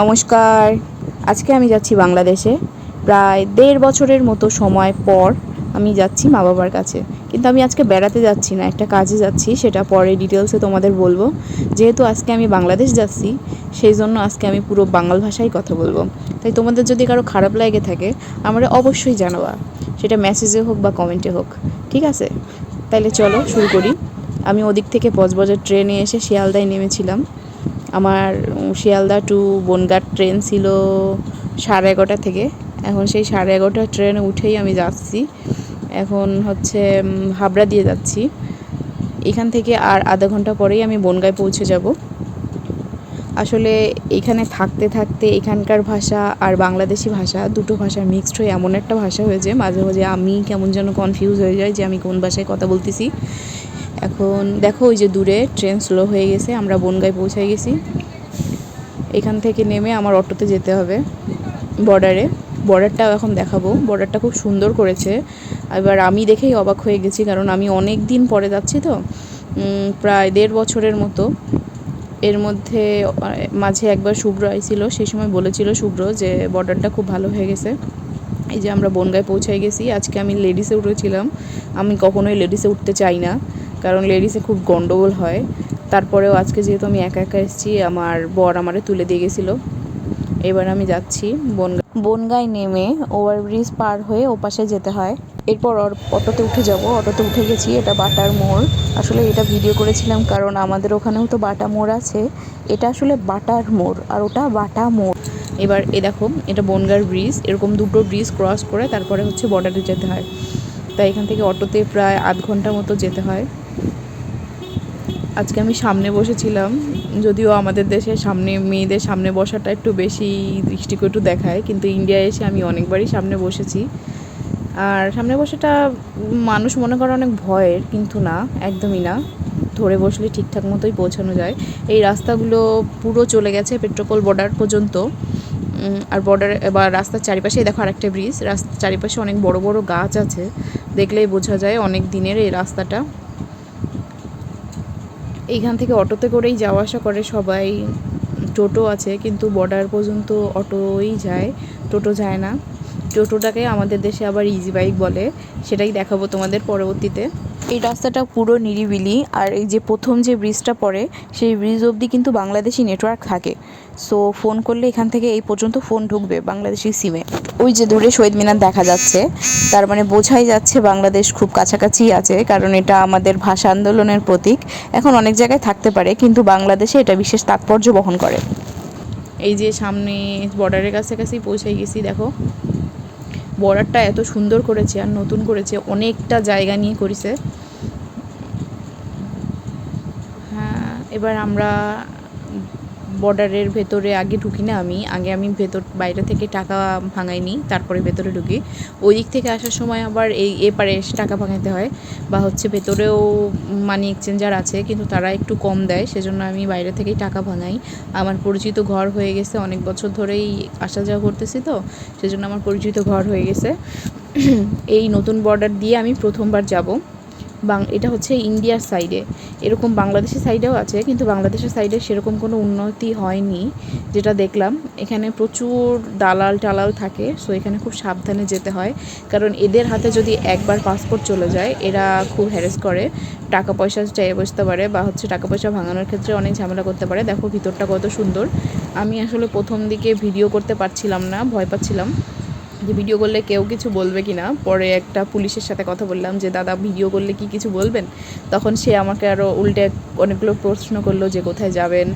নমস্কার। আজকে আমি যাচ্ছি বাংলাদেশে। প্রায় দেড় বছরের মতো সময় পর আমি যাচ্ছি মা বাবার কাছে। কিন্তু আমি আজকে বেড়াতে যাচ্ছি না, একটা কাজে যাচ্ছি, সেটা পরে ডিটেলসে তোমাদের বলব। যেহেতু আজকে আমি বাংলাদেশ যাচ্ছি, সেই জন্য আজকে আমি পুরো বাংলা ভাষায় কথা বলব। তাই তোমাদের যদি কারও খারাপ লাগে থাকে, আমরা অবশ্যই জানাবা। সেটা মেসেজে হোক বা কমেন্টে হোক, ঠিক আছে? তাইলে চলো শুরু করি। আমি ওদিক থেকে বজবজের ট্রেনে এসে শিয়ালদায় নেমেছিলাম। আমার শিয়ালদা টু বনগাঁ ট্রেন ছিল সাড়ে এগারোটা থেকে। এখন সেই সাড়ে এগারোটা ট্রেনে উঠেই আমি যাচ্ছি। এখন হচ্ছে হাবড়া দিয়ে যাচ্ছি। এখান থেকে আর আধা ঘণ্টা পরেই আমি বনগাঁয় পৌঁছে যাব। আসলে এখানে থাকতে থাকতে এখানকার ভাষা আর বাংলাদেশি ভাষা দুটো ভাষা মিক্সড হয়ে এমন একটা ভাষা হয়েছে, মাঝে মাঝে আমি কেমন যেন কনফিউজ হয়ে যাই যে আমি কোন ভাষায় কথা বলতেছি। এখন দেখো ওই যে দূরে ট্রেন স্লো হয়ে গেছে, আমরা বনগাঁয় পৌঁছায় গেছি। এখান থেকে নেমে আমার অটোতে যেতে হবে বর্ডারে বর্ডারটাও এখন দেখাবো। বর্ডারটা খুব সুন্দর করেছে। এবার আমি দেখেই অবাক হয়ে গেছি, কারণ আমি অনেক দিন পরে যাচ্ছি তো প্রায় দেড় বছরের মতো। এর মধ্যে মাঝে একবার শুভ্র আইছিল, সেই সময় বলেছিল শুভ্র যে বর্ডারটা খুব ভালো হয়ে গেছে। এই যে আমরা বনগায় পৌঁছায় গেছি, আজকে আমি লেডিসে উঠেছিলাম। আমি কখনোই লেডিসে উঠতে চাই না। কারণ লেডিসে খুব গন্ডগোল হয়। তারপরেও আজকে যেহেতু আমি একা একা এসেছি, আমার বর আমারে তুলে দিয়ে গেছিল। এবার আমি যাচ্ছি বনগা বনগায় নেমে ওভারব্রিজ পার হয়ে ওপাশে যেতে হয়। এরপর অটোতে উঠে যাব। অটোতে উঠে গেছি, এটা বাটার মোড়। আসলে এটা ভিডিও করেছিলাম কারণ আমাদের ওখানেও তো বাটা মোড় আছে। এটা আসলে বাটার মোড় আর ওটা বাটা মোড়। এবার এ দেখো, এটা বনগার ব্রিজ এরকম দুটো ব্রিজ ক্রস করে তারপরে হচ্ছে বর্ডারে যেতে হয়। তাই এখান থেকে অটোতে প্রায় আধ ঘণ্টা মতো যেতে হয়। আজকে আমি সামনে বসেছিলাম, যদিও আমাদের দেশে সামনে, মেয়েদের সামনে বসাটা একটু বেশি দৃষ্টিকটু দেখায়, কিন্তু ইন্ডিয়ায় এসে আমি অনেকবারই সামনে বসেছি। আর সামনে বসাটা মানুষ মনে করে অনেক ভয়ের, কিন্তু না, একদমই না। ধরে বসলে ঠিকঠাক মতোই পৌঁছানো যায়। এই রাস্তাগুলো পুরো চলে গেছে পেট্রোপোল বর্ডার পর্যন্ত। আর বর্ডার এবার রাস্তার চারিপাশে দেখো আরেকটা ব্রিজ রাস্তার চারিপাশে অনেক বড় বড় গাছ আছে। দেখলেই বোঝা যায় অনেক দিনের এই রাস্তাটা। এইখান থেকে অটোতে করেই যাওয়া আসা করে সবাই। টোটো আছে, কিন্তু বর্ডার পর্যন্ত অটোই যায়, টোটো যায় না। টোটোটাকে আমাদের দেশে আবার ইজি বাইক বলে, সেটাই দেখাবো তোমাদের পরবর্তীতে। এই রাস্তাটা পুরো নিরিবিলি আর এই যে প্রথম যে ব্রিজটা পড়ে, সেই ব্রিজ অবধি কিন্তু বাংলাদেশি নেটওয়ার্ক থাকে। সো ফোন করলে এখান থেকে এই পর্যন্ত ফোন ঢুকবে বাংলাদেশি সিমে ওই যে দূরে শহীদ মিনার দেখা যাচ্ছে। তার মানে বোঝাই যাচ্ছে বাংলাদেশ খুব কাছাকাছি আছে, কারণ এটা আমাদের ভাষা আন্দোলনের প্রতীক। এখন অনেক জায়গায় থাকতে পারে, কিন্তু বাংলাদেশে এটা বিশেষ তাৎপর্য বহন করে। এই যে সামনে বর্ডারের কাছাকাছি পৌঁছে গেছি, দেখো। বর্ডারটা এত সুন্দর করেছে আর নতুন করেছে অনেকটা জায়গা নিয়ে করেছে। হ্যাঁ এবার আমরা বর্ডারের ভেতরে আগে ঢুকি না আমি। আগে আমি ভেতর, বাইরে থেকে টাকা ভাঙাইনি, তারপরে ভেতরে ঢুকি। ওই দিক থেকে আসার সময় আবার এই এপারে এসে টাকা ভাঙাইতে হয় বা হচ্ছে ভেতরেও মানি এক্সচেঞ্জার আছে, কিন্তু তারা একটু কম দেয়, সেজন্য আমি বাইরে থেকেই টাকা ভাঙাই। আমার পরিচিত ঘর হয়ে গেছে, অনেক বছর ধরেই আসা যাওয়া করতেছি তো, সেজন্য আমার পরিচিত ঘর হয়ে গেছে। এই নতুন বর্ডার দিয়ে আমি প্রথমবার যাব। বাং এটা হচ্ছে ইন্ডিয়ার সাইডে এরকম বাংলাদেশের সাইডেও আছে, কিন্তু বাংলাদেশের সাইডে সেরকম কোনো উন্নতি হয়নি, যেটা দেখলাম। এখানে প্রচুর দালাল টালাল থাকে সো এখানে খুব সাবধানে যেতে হয়। কারণ এদের হাতে যদি একবার পাসপোর্ট চলে যায়, এরা খুব হ্যারেস করে। টাকা পয়সা চাইয়ে বসতে পারে বা হচ্ছে টাকা পয়সা ভাঙানোর ক্ষেত্রে অনেক ঝামেলা করতে পারে। দেখো ভিতরটা কত সুন্দর। আমি আসলে প্রথম দিকে ভিডিও করতে পারছিলাম না, ভয় পাচ্ছিলাম। যে ভিডিও করলে কেউ কিছু বলবে কি না পরে একটা পুলিশের সাথে কথা বললাম যে, দাদা ভিডিও করলে কি কিছু বলবেন? তখন সে আমাকে আরও উল্টে অনেকগুলো প্রশ্ন করল যে, কোথায় যাবেন?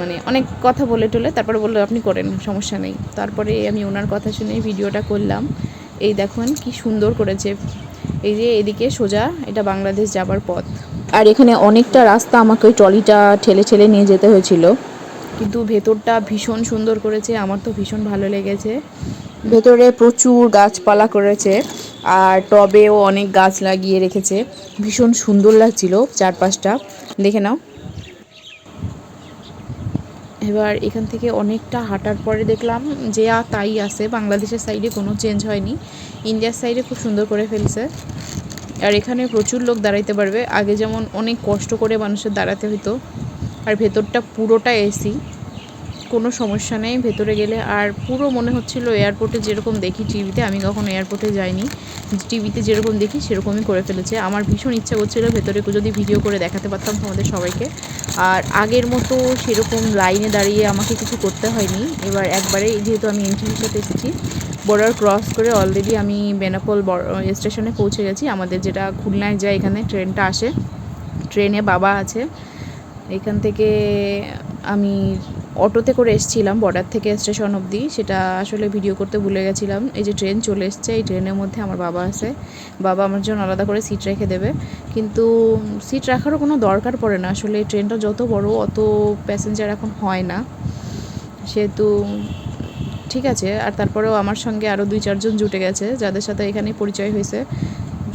মানে অনেক কথা বলে টলে, তারপরে বলল, আপনি করেন, সমস্যা নেই। তারপরে আমি ওনার কথা শুনে ভিডিওটা করলাম। এই দেখুন কি সুন্দর করেছে। এই যে, এদিকে সোজা, এটা বাংলাদেশ যাবার পথ। আর এখানে অনেকটা রাস্তা আমাকে ওই ট্রলিটা ঠেলে ঠেলে নিয়ে যেতে হয়েছিল। কিন্তু ভেতরটা ভীষণ সুন্দর করেছে, আমার তো ভীষণ ভালো লেগেছে। ভেতরে প্রচুর গাছপালা করেছে আর টবেও অনেক গাছ লাগিয়ে রেখেছে। ভীষণ সুন্দর লাগছিল চারপাশটা। দেখে নাও। এবার এখান থেকে অনেকটা হাঁটার পরে দেখলাম যে, আর তাই আছে। বাংলাদেশের সাইডে কোনো চেঞ্জ হয়নি। ইন্ডিয়ার সাইডে খুব সুন্দর করে ফেলছে। আর এখানে প্রচুর লোক দাঁড়াইতে পারবে। আগে যেমন অনেক কষ্ট করে মানুষের দাঁড়াতে হতো আর ভেতরটা পুরোটা এসি কোনো সমস্যা নেই, ভেতরে গেলে আর পুরো মনে হচ্ছিল এয়ারপোর্টে যেরকম দেখি টিভিতে আমি কখনো এয়ারপোর্টে যাইনি। টিভিতে যেরকম দেখি সেরকমই করে ফেলেছে। আমার ভীষণ ইচ্ছা করছিল ভেতরে যদি ভিডিও করে দেখাতে পারতাম তোমাদের সবাইকে। আর আগের মতো সেরকম লাইনে দাঁড়িয়ে আমাকে কিছু করতে হয়নি। এবার একবারে যেহেতু আমি এন্ট্রির সাথে এসেছি বর্ডার ক্রস করে অলরেডি আমি বেনাপোল স্টেশনে পৌঁছে গেছি। আমাদের যেটা খুলনায় যায় এখানে ট্রেনটা আসে। ট্রেনে বাবা আছে। এখান থেকে আমি অটোতে করে এসেছিলাম বর্ডার থেকে স্টেশন অবধি। সেটা আসলে ভিডিও করতে ভুলে গেছিলাম। এই যে ট্রেন চলে এসছে, এই ট্রেনের মধ্যে আমার বাবা আছে। বাবা আমার জন্য আলাদা করে সিট রেখে দেবে। কিন্তু সিট রাখারও কোনো দরকার পড়ে না। আসলে ট্রেনটা যত বড়, অত প্যাসেঞ্জার এখন হয় না। সেহেতু ঠিক আছে। আর তারপরেও আমার সঙ্গে আরও দুই চারজন জুটে গেছে, যাদের সাথে এখানে পরিচয় হয়েছে।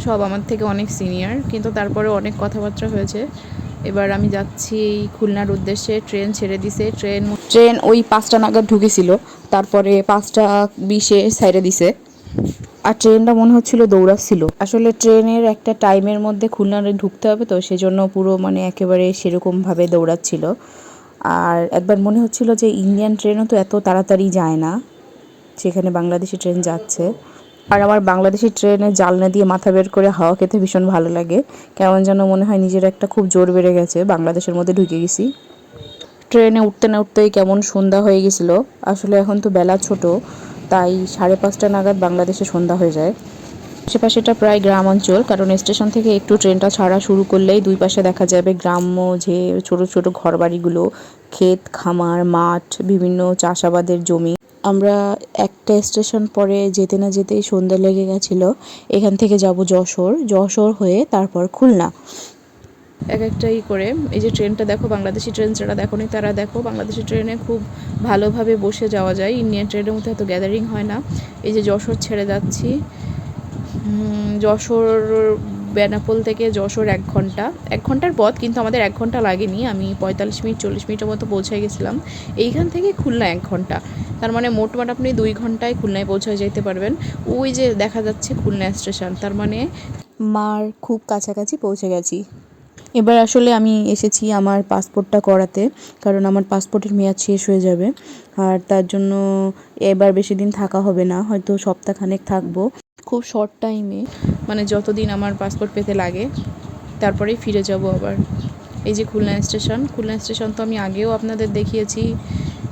সব আমার থেকে অনেক সিনিয়র কিন্তু তারপরে অনেক কথাবার্তা হয়েছে। এবার আমি যাচ্ছি এই খুলনার উদ্দেশ্যে, ট্রেন ছেড়ে দিছে, ট্রেন ট্রেন ওই পাঁচটা নাগাদ ঢুকেছিল, তারপরে পাঁচটা বিশে সাইডে দিছে। আর ট্রেনটা মনে হচ্ছিল দৌড়াচ্ছিল। আসলে ট্রেনের একটা টাইমের মধ্যে খুলনারে ঢুকতে হবে তো, সেজন্য পুরো মানে একেবারে সেরকমভাবে দৌড়াচ্ছিল। আর একবার মনে হচ্ছিল যে ইন্ডিয়ান ট্রেনও তো এত তাড়াতাড়ি যায় না সেখানে বাংলাদেশি ট্রেন যাচ্ছে। আর আমার বাংলাদেশি ট্রেনে জালনা দিয়ে মাথা বের করে হাওয়া খেতে ভীষণ ভালো লাগে। কেমন যেন মনে হয় নিজের একটা খুব জোর বেড়ে গেছে, বাংলাদেশের মধ্যে ঢুকে গেছি। ট্রেনে উঠতে না উঠতেই কেমন সন্ধ্যা হয়ে গেছিল। আসলে এখন তো বেলা ছোট, তাই সাড়ে পাঁচটা নাগাদ বাংলাদেশে সন্ধ্যা হয়ে যায়। আশেপাশেটা প্রায় গ্রাম অঞ্চল, কারণ স্টেশন থেকে একটু ট্রেনটা ছাড়া শুরু করলেই দুই পাশে দেখা যাবে গ্রাম্য যে ছোট ছোট ঘরবাড়িগুলো, ক্ষেত, খামার, মাঠ, বিভিন্ন চাষাবাদের জমি। আমরা একটা স্টেশন পরে যেতে না যেতেই সন্ধ্যা লেগে গেছিল। এখান থেকে যাব যশোর। যশোর হয়ে তারপর খুলনা। এক একটাই করে। এই যে ট্রেনটা দেখো, বাংলাদেশি ট্রেন যারা দেখো নি, তারা দেখো বাংলাদেশি ট্রেনে খুব ভালোভাবে বসে যাওয়া যায়। ইন্ডিয়ান ট্রেনের মধ্যে এত গ্যাদারিং হয় না। এই যে যশোর ছেড়ে যাচ্ছি। যশোর বেনাপোল থেকে যশোর এক ঘণ্টা। এক ঘণ্টার পথ, কিন্তু আমাদের এক ঘণ্টা লাগেনি। আমি পঁয়তাল্লিশ মিনিট, চল্লিশ মিনিটের মতো পৌঁছে গেছিলাম। এইখান থেকে খুলনা এক ঘণ্টা। তার মানে মোটমাট আপনি দুই ঘন্টায় খুলনায় পৌঁছে যেতে পারবেন। ওই যে দেখা যাচ্ছে খুলনা স্টেশন, তার মানে মার খুব কাছাকাছি পৌঁছে গেছি। এবার আসলে আমি এসেছি আমার পাসপোর্টটা করাতে, কারণ আমার পাসপোর্টের মেয়াদ শেষ হয়ে যাবে। আর তার জন্য এবার বেশি দিন থাকা হবে না, হয়তো সপ্তাহখানেক থাকব। খুব শর্ট টাইমে মানে যতদিন আমার পাসপোর্ট পেতে লাগে, তারপরেই ফিরে যাব আবার। এই যে খুলনা স্টেশন খুলনা স্টেশন তো আমি আগেও আপনাদের দেখিয়েছি।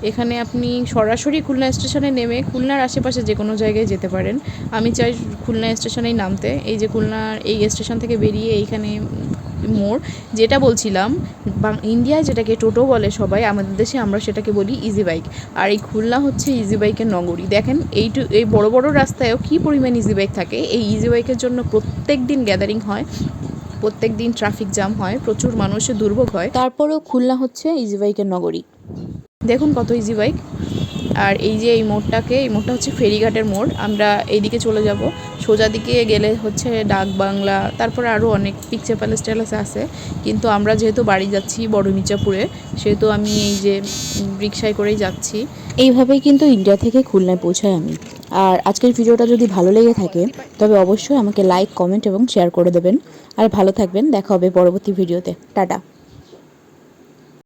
এখানে আপনি সরাসরি খুলনা স্টেশনে নেমে খুলনার আশেপাশে যে কোনো জায়গায় যেতে পারেন। আমি চাই খুলনা স্টেশনেই নামতে। এই যে খুলনার এই স্টেশন থেকে বেরিয়ে এইখানে মোড় যেটা বলছিলাম ইন্ডিয়ায় যেটাকে টোটো বলে সবাই আমাদের দেশে আমরা সেটাকে বলি ইজি বাইক আর এই খুলনা হচ্ছে ইজি বাইকের নগরী। দেখেন এইটু এই বড় বড় রাস্তায়ও কী পরিমাণ ইজি বাইক থাকে? এই ইজি বাইকের জন্য প্রত্যেক দিন গ্যাদারিং হয় প্রত্যেক দিন ট্রাফিক জ্যাম হয় প্রচুর মানুষের দুর্ভোগ হয়। তারপরেও খুলনা হচ্ছে ইজি বাইকের নগরী। দেখুন কত ইজি বাইক আর এই যে এই মোড়টাকে, এই মোড়টা হচ্ছে ফেরিঘাটের মোড়। আমরা এইদিকে চলে যাব। সোজা দিকে গেলে হচ্ছে ডাক বাংলা, তারপর আরও অনেক পিকচার প্যালেস ট্যালেস আছে। কিন্তু আমরা যেহেতু বাড়ি যাচ্ছি বড় মির্জাপুরে সেহেতু আমি এই যে রিক্সায় করেই যাচ্ছি। এইভাবেই কিন্তু ইন্ডিয়া থেকে খুলনায় পৌঁছাই আমি। আর আজকের ভিডিওটা যদি ভালো লেগে থাকে, তবে অবশ্যই আমাকে লাইক কমেন্ট এবং শেয়ার করে দেবেন। আর ভালো থাকবেন, দেখা হবে পরবর্তী ভিডিওতে। টাটা।